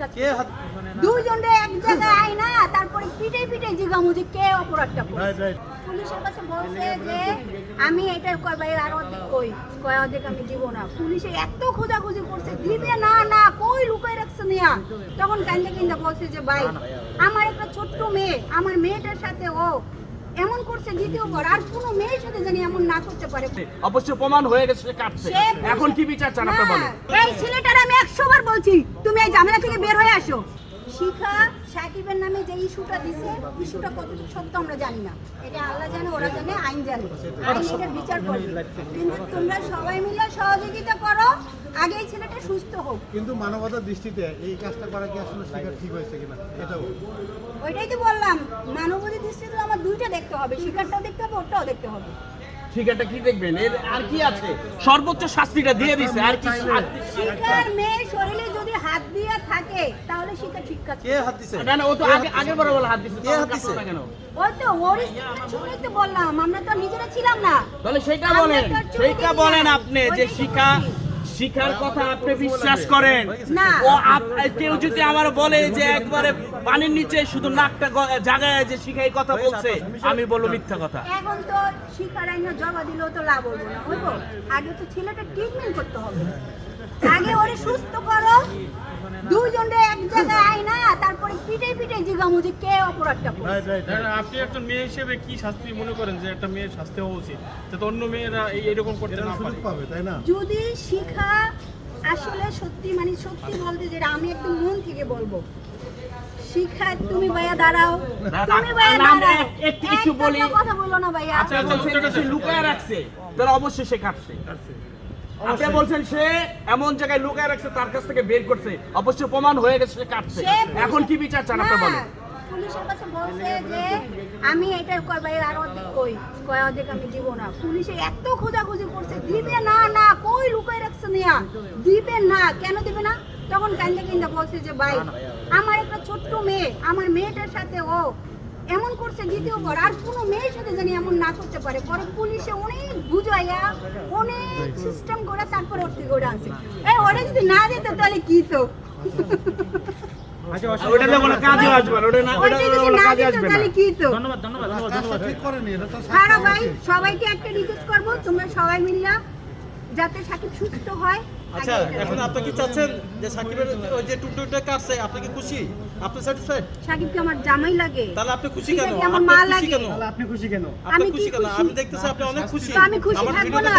শিক্ষা কে হাত দুইজনে এক জায়গায় আই না তারপরে পিটে পিটে জিগামু যে কে অপরাধটা করছে। পুলিশের কাছে বলছে যে আমি এটা আর অর্ধেক কই? কয় অর্ধেক আমি দিব না। পুলিশে এত খোঁজাখুঁজি করছে দিবে না না কই লুকাই রাখছে নিয়া? তখন কান্দে কিন্দা বলছে যে ভাই আমার একটা ছোট্ট মেয়ে আমার মেয়েটার সাথে ও এমন করছে দ্বিতীয়বার আর কোনো মেয়ের সাথে জানি এমন না করতে পারে। অবশ্য প্রমাণ হয়ে গেছে সে কাটছে। এখন কি বিচার চান আপনি বলেন? এই ছেলেটার আমি একশো বার বলছি তুমি এই ঝামেলা থেকে বের হয়ে আসো। শিখা সাকিবের নামে যে ইস্যুটা দিছে ইস্যুটা কতটুকু সত্য আমরা জানি না। এটা আল্লাহ জানে ওরা জানে আইন জানে। আইন এটার বিচার করবে। কিন্তু তোমরা সবাই মিলে সহযোগিতা করো আগে এই ছেলেটা সুস্থ হোক। কিন্তু মানবতার দৃষ্টিতে এই কাজটা করা কি আসলে শেখা ঠিক হয়েছে কিনা? এটাও। ওইটাই তো বললাম মানবতার দৃষ্টিতে আমার দুইটা দেখতে হবে। শিকারটাও দেখতে হবে ওটাও দেখতে হবে। ঠিক কি দেখবেন? এর আর কি আছে? সর্বোচ্চ শাস্তিটা দিয়ে দিছে আর কি শিকার মেয়ের শরীরে যদি হাত দিয়ে থাকে তাহলে শিকার ঠিক কাজ কে হাত দিছে? না না ও তো আগে আগের বড় বড় হাত দিছে কে হাত দিছে? কেন ওই তো ওর শুনেই তো বললাম আমরা তো নিজেরা ছিলাম না। তাহলে সেটা বলেন সেটা না। বলেন আপনি যে বলছি। শিখার কথা আপনি বিশ্বাস করেন। না। ও কেউ যদি আমার বলে যে একবারে পানির নিচে শুধু নাকটা জাগায় যে শিখাই কথা বলছে আমি বলব মিথ্যা কথা। এখন তো শিখার আইনা জবা দিলেও তো লাভ হইব না হইব। আগে তো ছেলেটা ট্রিটমেন্ট করতে হবে। আগে ওরে সুস্থ করো দুইজনে এক জায়গায় আই না তারপরে পিটে পিটে জিগামু যে কে অপরাধটা করছে? আপনি একটা মেয়ে হিসেবে কি শাস্তি মনে করেন যে একটা মেয়ের শাস্তি হওয়া উচিত? যাতে অন্য মেয়েরা এই এরকম করতে না পারে। পাবে তাই না? যদি শিখা আসলে সত্যি মানে সত্যি বলতে যেটা আমি একদম মন থেকে বলব শিখা তুমি ভাইয়া দাঁড়াও। তুমি ভাইয়া দাঁড়াও। একটু- বলি। কথা বলো না ভাইয়া। যে সে লুকায় রাখছে। তাহলে অবশ্যই সে কাটছে। আপনি বলছেন সে এমন জায়গায় লুকায় রাখছে তার কাছ থেকে বের করছে। অবশ্যই প্রমাণ হয়ে গেছে সে কাটছে। এখন কি বিচার চান আপনি বলেন? পুলিশের কাছে বলছে যে আমি এটা করবাই আর অর্ধেক কই? কয় অর্ধেক আমি দিব না। পুলিশে এত খোঁজাখুঁজি করছে দিবে না না কই লুকাই রাখছে দিবে না কেন দিবে না? তখন কান্দে কিন্দা বলছে যে ভাই আমার একটা ছোট্ট মেয়ে আমার মেয়েটার সাথে ও এমন করছে দ্বিতীয়বার আর কোনো মেয়ের সাথে জানি এমন না করতে পারে। পরে পুলিশে অনেক বুঝাইয়া অনেক সিস্টেম করে তারপরে ওর থেকে ওরা আনছে। এই ওরা যদি না দিত তাহলে কি তো ওটা ওটা ওটা যদি না দিত তাহলে কি তো সবাইকে একটা রিকোয়েস্ট করব তোমরা সবাই মিলিয়া যাতে সাকিব সুস্থ হয়। আচ্ছা এখন আপনি কি চাচ্ছেন যে সাকিবের ওই যে কাটছে আপনি কি খুশি? আপনি স্যাটিসফাইড সাকিবকে আমার জামাই লাগে। তাহলে আপনি খুশি কেন? আমার মা লাগে। কেন? আপনি খুশি কেন? আপনি খুশি কেন? আমি দেখতেছি আপনি অনেক খুশি। আমি খুশি থাকব না।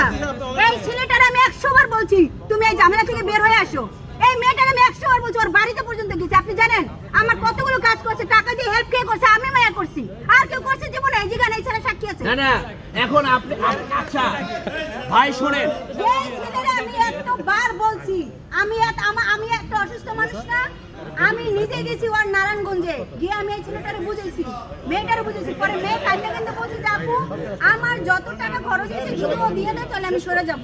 এই ছেলেটার আমি একশো বার বলছি তুমি এই ঝামেলা থেকে বের হয়ে আসো। এই মেয়েটার আমি একশো বার বলছি ওর বাড়িতে পর্যন্ত গেছি। আপনি জানেন আমার কতগুলো কাজ করছে টাকা দিয়ে হেল্প কে করছে আমি মায়া করছি। আর কেউ করছে জীবনে এই যেখানে এই ছেলে সাক্ষী আছে। না না এখন আপনি আচ্ছা ভাই শোনেন। আমি একবার বলছি, আমি আমি একটা অসুস্থ মানুষ না, আমি নিজে গেছি ওর নারায়ণগঞ্জে। গিয়ে আমি এই ছেলেটারে বুঝেছি, মেয়েটারে বুঝেছি। পরে মেয়ে কাইতে কিন্তু বলছি যে আপু আমার যত টাকা খরচ হয়েছে, শুধু দিয়ে দেয়, তাহলে আমি সরে যাব।